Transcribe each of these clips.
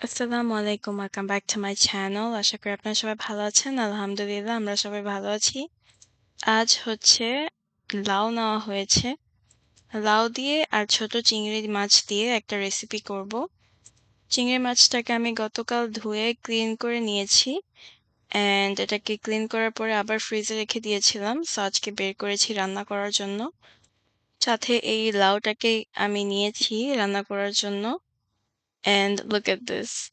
আসসালামু আলাইকুম। Welcome back to my channel. আশা করি আপনারা সবাই ভালো আছেন। আলহামদুলিল্লাহ, আমরা সবাই ভালো আছি। আজ হচ্ছে লাউ নেওয়া হয়েছে। লাউ দিয়ে আর ছোট চিংড়ি মাছ দিয়ে একটা রেসিপি করব। চিংড়ি মাছটাকে আমি গতকাল ধুয়ে ক্লিন করে নিয়েছি। অ্যান্ড এটাকে ক্লিন করার পরে আবার ফ্রিজে রেখে দিয়েছিলাম। সো আজকে বের করেছি রান্না করার জন্য। সাথে এই লাউটাকে আমি নিয়েছি রান্না করার জন্য। And look at this.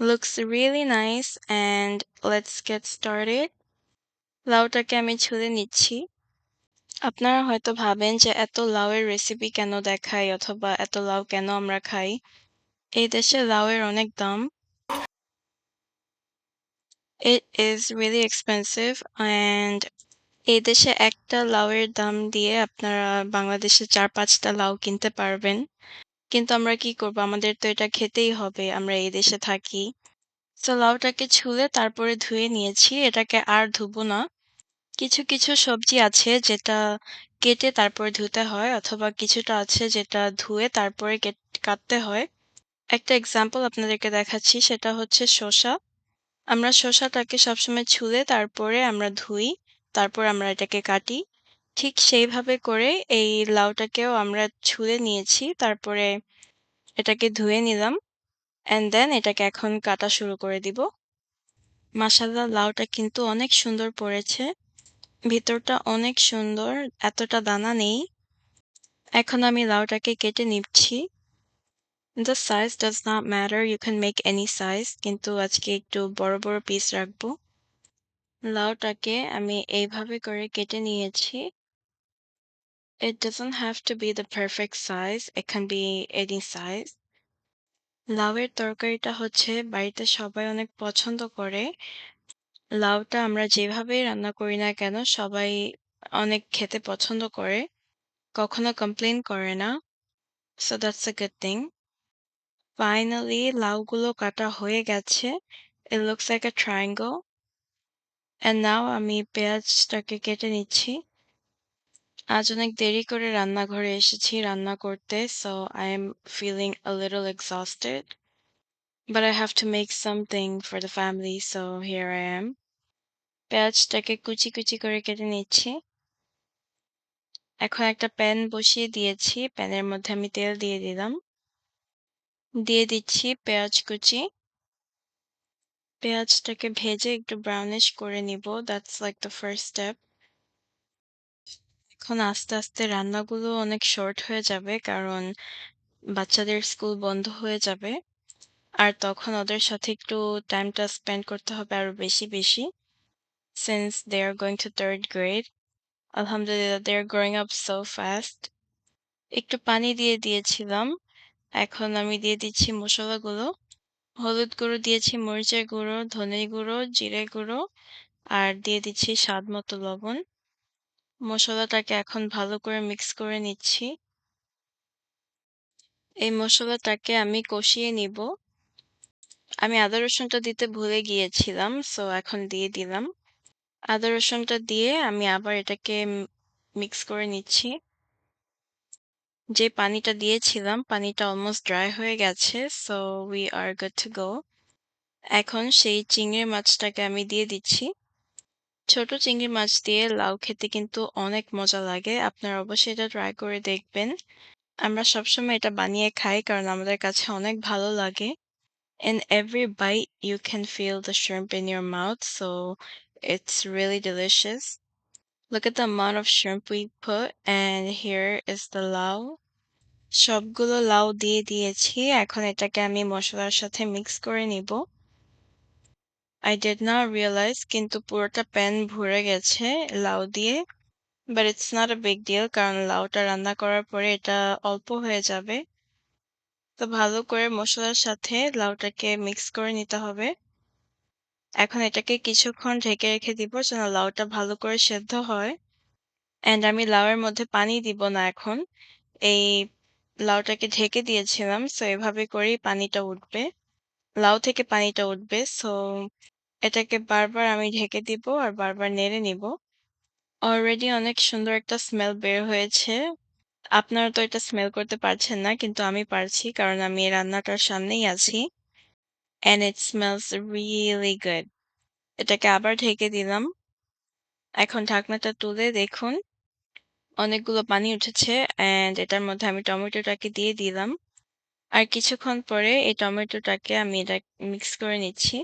Looks really nice and let's get started. লাউটাকে আমি ছুলে নিচ্ছি। আপনারা হয়তো ভাবেন যে এত লাউয়ের রেসিপি কেন দেখাই অথবা এত লাউ কেন আমরা খাই? এই দেশে লাউয়ের অনেক দাম। It is really expensive and এই দেশে একটা লাউয়ের দাম দিয়ে আপনারা বাংলাদেশে ৪-৫ টা লাউ কিনতে পারবেন। কিন্তু আমরা কি করব? আমাদের তো এটা খেতেই হবে। আমরা এই দেশে থাকি। সো লাউটাকে ছুলে তারপরে ধুয়ে নিয়েছি। এটাকে আর ধুবো না। কিছু, কিছু সবজি আছে যেটা কেটে তারপরে ধুতে হয় অথবা কিছুটা আছে যেটা ধুয়ে তারপরে কেট কাটতে হয়। একটা এক্সাম্পল আপনাদেরকে দেখাচ্ছি সেটা হচ্ছে শসা। আমরা শসাটাকে সবসময় ছুলে তারপরে আমরা ধুই। তারপর আমরা এটাকে কাটি। ঠিক সেইভাবে করে এই লাউটাকেও আমরা ছুলে নিয়েছি। তারপরে এটাকে ধুয়ে নিলাম। অ্যান্ড দেন এটাকে এখন কাটা শুরু করে দিব। মাশাআল্লাহ লাউটা কিন্তু অনেক সুন্দর পড়েছে। ভিতরটা অনেক সুন্দর, এতটা দানা নেই। এখন আমি লাউটাকে কেটে নিচ্ছি। The size does not matter you can make any size কিন্তু আজকে একটু বড়, বড় পিস রাখব। লাউটাকে আমি এইভাবে করে কেটে নিয়েছি। It doesn't have to be the perfect size, it can be any size. লাউয়ের তরকারিটা হচ্ছে বাড়িতে সবাই অনেক পছন্দ করে। লাউটা আমরা যেভাবেই রান্না করি না কেন সবাই অনেক খেতে পছন্দ করে। কখনো কমপ্লেইন করে না। So that's a good thing. Finally লাউগুলো কাটা হয়ে গেছে। It looks like a triangle. And now আমি পেঁয়াজটাকে কেটে নিচ্ছি। আজ অনেক দেরি করে রান্নাঘরে এসেছি রান্না করতে। So I am feeling a little exhausted. But I have to make something for the family, so here I am. পেঁয়াজটাকে কুচি, কুচি করে কেটে নিচ্ছি। এখন একটা প্যান বসিয়ে দিয়েছি। প্যানের মধ্যে আমি তেল দিয়ে দিলাম। দিয়ে দিচ্ছি পেঁয়াজ কুচি। পেঁয়াজটাকে ভেজে একটু ব্রাউনিশ করে নিব। That's like the first step. এখন আস্তে, আস্তে রান্নাগুলো অনেক শর্ট হয়ে যাবে কারণ বাচ্চাদের স্কুল বন্ধ হয়ে যাবে। আর তখন ওদের সাথে একটু টাইমটা স্পেন্ড করতে হবে আরও বেশি, বেশি। Since they are going to 3rd grade. আলহামদুলিল্লাহ they are growing up so fast. একটু পানি দিয়ে দিয়েছিলাম। এখন আমি দিয়ে দিচ্ছি মসলাগুলো। হলুদ গুঁড়ো দিয়েছি, মরিচের গুঁড়ো, ধনের গুঁড়ো, জিরে গুঁড়ো আর দিয়ে দিচ্ছি স্বাদ মতো লবণ। মসলাটাকে এখন ভালো করে মিক্স করে নিচ্ছি। এই মশলাটাকে আমি কষিয়ে নিব। আমি আদা রসুনটা দিতে ভুলে গিয়েছিলাম। সো এখন দিয়ে দিলাম। আদা রসুনটা দিয়ে আমি আবার এটাকে মিক্স করে নিচ্ছি। যে পানিটা দিয়েছিলাম, পানিটা অলমোস্ট ড্রাই হয়ে গেছে। So we are good to go. এখন সেই চিংড়ি মাছটাকে আমি দিয়ে দিচ্ছি। ছোট চিংড়ি মাছ দিয়ে লাউ খেতে কিন্তু অনেক মজা লাগে। আপনারা অবশ্যই এটা ট্রাই করে দেখবেন। আমরা সবসময় এটা বানিয়ে খাই কারণ আমাদের কাছে অনেক ভালো লাগে। In every bite you can feel the shrimp in your mouth, so it's really delicious. Look at the amount of shrimp we put and here is লাউ। সবগুলো লাউ দিয়ে দিয়েছি। এখন এটাকে আমি মসলার সাথে মিক্স করে নিব। I did not realize কিন্তু পুরোটা প্যান ভরে গেছে লাউ দিয়ে। But it's not a big deal কারণ লাউটা রান্না করার পরে এটা অল্প হয়ে যাবে। তো ভালো করে মশলার সাথে লাউটাকে মিক্স করে নিতে হবে। এখন এটাকে কিছুক্ষণ ঢেকে রেখে দিব যেন লাউটা ভালো করে সেদ্ধ হয়। অ্যান্ড আমি লাউয়ের মধ্যে পানি দিব না এখন। এই লাউটাকে ঢেকে দিয়েছিলাম। সো এভাবে করেই পানিটা উঠবে। লাউ থেকে পানিটা উঠবে। সো এটাকে বারবার আমি ঢেকে দিব আর বারবার নেড়ে নিব। অলরেডি অনেক সুন্দর একটা স্মেল বের হয়েছে। আপনারা তো এটা স্মেল করতে পারছেন না, কিন্তু আমি পারছি কারণ আমি রান্নাটার সামনেই আছি। And it smells really good এটাকে আবার ঢেকে দিলাম। এখন ঢাকনাটা তুলে দেখুন অনেকগুলো পানি উঠেছে অ্যান্ড এটার মধ্যে আমি টমেটোটাকে দিয়ে দিলাম। আর কিছুক্ষণ পরে এই টমেটোটাকে আমি এটা মিক্স করে নিচ্ছি।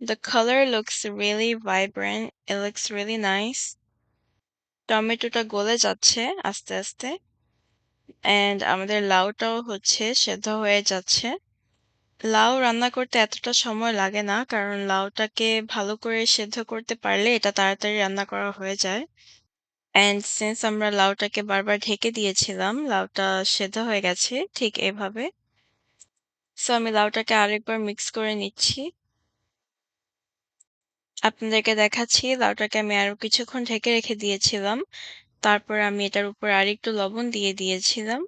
The color looks really vibrant. It looks really nice. টমেটোটা গলে যাচ্ছে আস্তে, আস্তে। অ্যান্ড আমাদের লাউটাও হচ্ছে সেদ্ধ হয়ে যাচ্ছে। লাউ রান্না করতে এতটা সময় লাগে না কারণ লাউটাকে ভালো করে সেদ্ধ করতে পারলে এটা তাড়াতাড়ি রান্না করা হয়ে যায়। অ্যান্ড সিন্স আমরা লাউটাকে বারবার ঢেকে দিয়েছিলাম, লাউটা সেদ্ধ হয়ে গেছে ঠিক এভাবে। সো আমি লাউটাকে আরেকবার মিক্স করে নিচ্ছি। আপনাদেরকে দেখাচ্ছি লাউটাকে আমি আরও কিছুক্ষণ ঢেকে রেখে দিয়েছিলাম। তারপর আমি এটার উপর আরেকটু লবণ দিয়ে দিয়েছিলাম।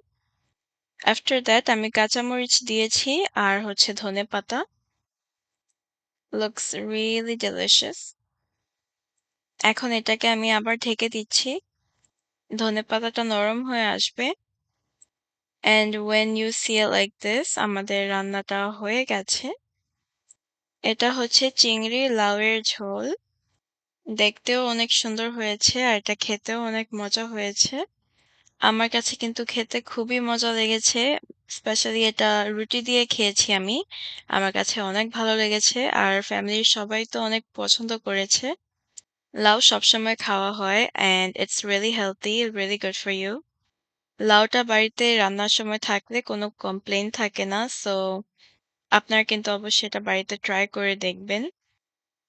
আফটার দ্যাট আমি কাঁচামরিচ দিয়েছি আর হচ্ছে ধনেপাতা। Looks really delicious. এখন এটাকে আমি আবার ঢেকে দিচ্ছি। ধনেপাতাটা নরম হয়ে আসবে। And when you see it like this, আমাদের রান্নাটা হয়ে গেছে। এটা হচ্ছে চিংড়ি লাউয়ের ঝোল। দেখতেও অনেক সুন্দর হয়েছে আর এটা খেতেও অনেক মজা হয়েছে। আমার কাছে কিন্তু খেতে খুবই মজা লেগেছে। স্পেশালি এটা রুটি দিয়ে খেয়েছি আমি। আমার কাছে অনেক ভালো লেগেছে আর ফ্যামিলির সবাই তো অনেক পছন্দ করেছে। লাউ সবসময় খাওয়া হয় and it's really healthy, really good for you. লাউটা বাড়িতে রান্নার সময় থাকলে কোনো কমপ্লেইন থাকে না। সো আপনারা কিন্তু অবশ্যই এটা বাড়িতে ট্রাই করে দেখবেন।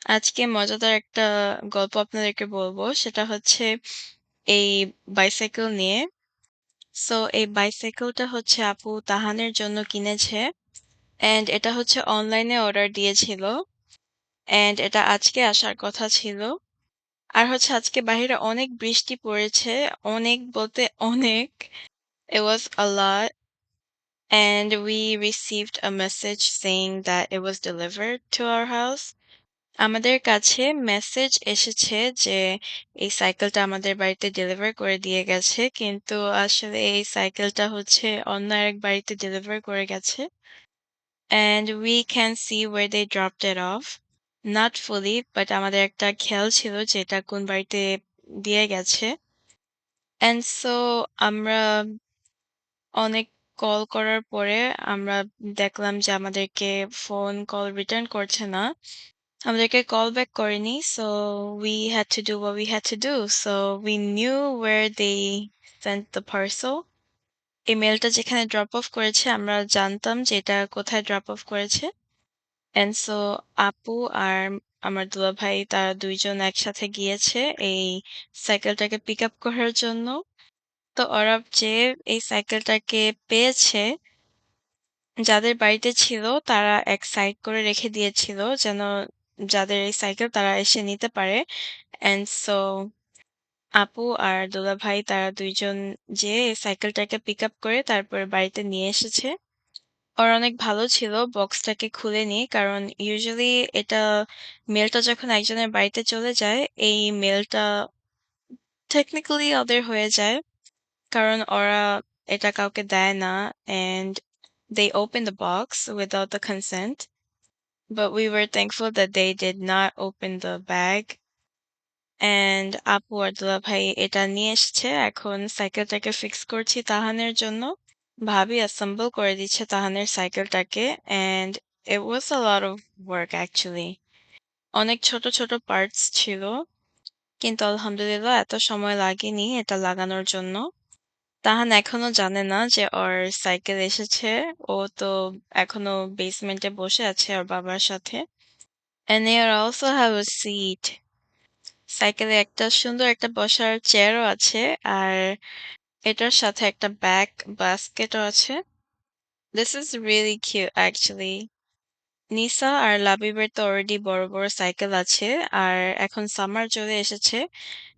আজকে মজাদার একটা গল্প আপনাদেরকে বলব। সেটা হচ্ছে এই বাইসাইকেল নিয়ে। সো এই বাইসাইকেলটা হচ্ছে আপু তাহানের জন্য কিনেছে। অ্যান্ড এটা হচ্ছে অনলাইনে অর্ডার দিয়েছিল। অ্যান্ড এটা আজকে আসার কথা ছিল। আর হচ্ছে আজকে বাহিরে অনেক বৃষ্টি পড়েছে। অনেক বলতে অনেক। It was a lot. And we received a message saying that it was delivered to our house. আমাদের কাছে মেসেজ এসেছে যে এই সাইকেলটা আমাদের বাড়িতে ডেলিভার করে দিয়ে গেছে। কিন্তু আসলে এই সাইকেলটা হচ্ছে অন্য আরেক বাড়িতে ডেলিভার করে গেছে। And we can see where they dropped it off. Not fully, but আমাদের একটা খেয়াল ছিল যে এটা কোন বাড়িতে দিয়ে গেছে। And so আমরা অনেক কল করার পরে আমরা দেখলাম যে আমাদেরকে ফোন কল রিটার্ন করছে না। আমাদেরকে কল ব্যাক করেনি। So we had to do what we had to do. So we knew where they sent the parcel. এই মেইলটা যেখানে ড্রপ অফ করেছে আমরা জানতাম যে এটা কোথায় ড্রপ অফ করেছে। অ্যান্ড সো আপু আর আমার দুলাভাই তারা ২ জন একসাথে গিয়েছে এই সাইকেলটাকে পিক আপ করার জন্য। তো ওরা যেয়ে এই সাইকেলটাকে পেয়েছে, যাদের বাড়িতে ছিল, তারা এক সাইড করে রেখে দিয়েছিল যেন যাদের এই সাইকেল তারা এসে নিতে পারে। অ্যান্ড সো আপু আর দুলাভাই তারা ২ জন যেয়ে এই সাইকেলটাকে পিক আপ করে তারপরে বাড়িতে নিয়ে এসেছে। ওরা অনেক ভালো ছিল বক্সটাকে খুলেনি। কারণ ইউজুয়ালি এটা মেইলটা যখন একজনের বাড়িতে চলে যায়, এই মেইলটা টেকনিক্যালি ওদের হয়ে যায়। কারণ ওরা এটা কাউকে দেয় না and they open the box without the consent. But we were thankful that they did not open the bag. And আপু আর দুলাভাই এটা নিয়ে এসছে। এখন সাইকেলটাকে ফিক্স করছি তাহানের জন্য। ভাবি অ্যাসেম্বল করে দিচ্ছে তাহানের সাইকেলটাকে and it was a lot of work actually. অনেক ছোট, ছোট পার্টস ছিল। কিন্তু আলহামদুলিল্লাহ এত সময় লাগেনি এটা লাগানোর জন্য। তাহান এখনও জানে না যে ওর সাইকেল এসেছে। ও তো এখনও বেসমেন্টে বসে আছে ওর বাবার সাথে। And here I also have seat সাইকেলে একটা সুন্দর একটা বসার চেয়ারও আছে। আর এটার সাথে একটা ব্যাগ বাস্কেটও আছে। This is really cute actually. নিসা আর লাবিবের তো অলরেডি বড়, বড় সাইকেল আছে। আর এখন সামার চলে এসেছে।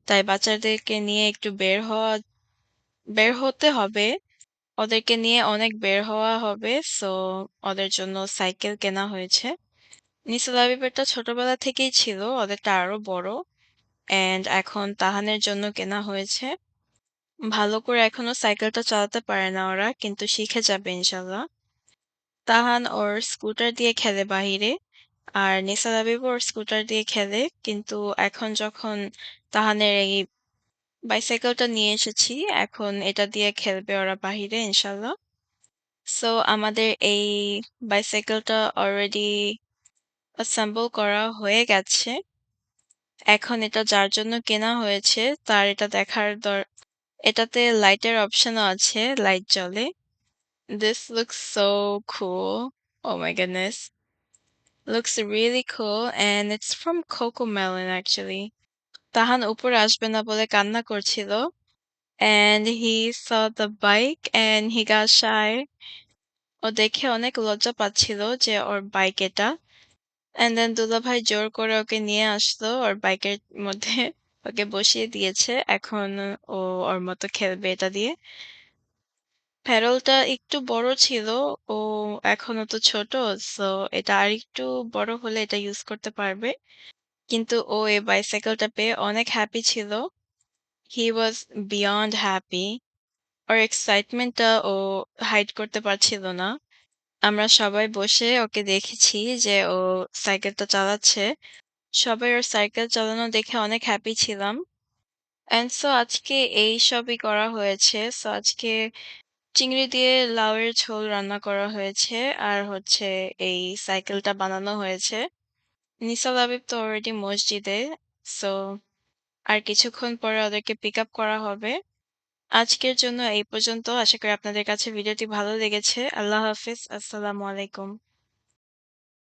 তাই বাচ্চাদেরকে নিয়ে একটু বের হওয়া বের হতে হবে। ওদেরকে নিয়ে অনেক বের হওয়া হবে। সো ওদের জন্য সাইকেল কেনা হয়েছে। নিসা লাবিবেরটা ছোটবেলা থেকেই ছিল। ওদেরটা আরও বড়। অ্যান্ড এখন তাহানের জন্য কেনা হয়েছে। ভালো করে এখনও সাইকেলটা চালাতে পারে না ওরা। কিন্তু শিখে যাবে ইনশাআল্লাহ। তাহান ওর স্কুটার দিয়ে খেলে বাহিরে। আর নিসার হাবিবও ওর স্কুটার দিয়ে খেলে। কিন্তু এখন যখন তাহানের এই বাইসাইকেলটা নিয়ে এসেছি, এখন এটা দিয়ে খেলবে ওরা বাহিরে ইনশাল্লাহ। সো আমাদের এই বাইসাইকেলটা অলরেডি অ্যাসেম্বল করা হয়ে গেছে। এখন এটা যার জন্য কেনা হয়েছে তার এটা দেখার দর এটাতে লাইটের অপশনও আছে, লাইট জ্বলে। This looks so cool. Oh my goodness. Looks really cool and it's from Cocomelon actually. তাহান উপরে আসবে না বলে কান্না করছিল। And he saw the bike and he got shy. ও দেখে অনেক লজ্জা পাচ্ছিল যে ওর বাইক এটা। And then দুলাভাই জোর করে ওকে নিয়ে আসলো ওর বাইকের মধ্যে ওকে বসিয়ে দিয়েছে। এখন ও ওর মতো খেলবে এটা দিয়ে। প্যাডেলটা একটু বড় ছিল। ও এখনও তো ছোট। সো এটা আরেকটু বড় হলে এটা ইউজ করতে পারবে। কিন্তু ও এই বাইসাইকেলটা পেয়ে অনেক হ্যাপি ছিল। He was beyond happy. ওর এক্সাইটমেন্টটা ও হাইড করতে পারছিল না। আমরা সবাই বসে ওকে দেখেছি যে ও সাইকেলটা চালাচ্ছে। সবাই ওর সাইকেল চালানো দেখে অনেক হ্যাপি ছিলাম। অ্যান্ড সো আজকে এই সবই করা হয়েছে। সো আজকে চিংড়ি দিয়ে লাউয়ের ঝোল রান্না করা হয়েছে। আর হচ্ছে এই সাইকেলটা বানানো হয়েছে। নিসার হাবিব তো অলরেডি মসজিদে। সো আর কিছুক্ষণ পরে ওদেরকে পিক আপ করা হবে। আজকের জন্য এই পর্যন্ত। আশা করি আপনাদের কাছে ভিডিওটি ভালো লেগেছে। আল্লাহ হাফেজ। আসসালামু আলাইকুম।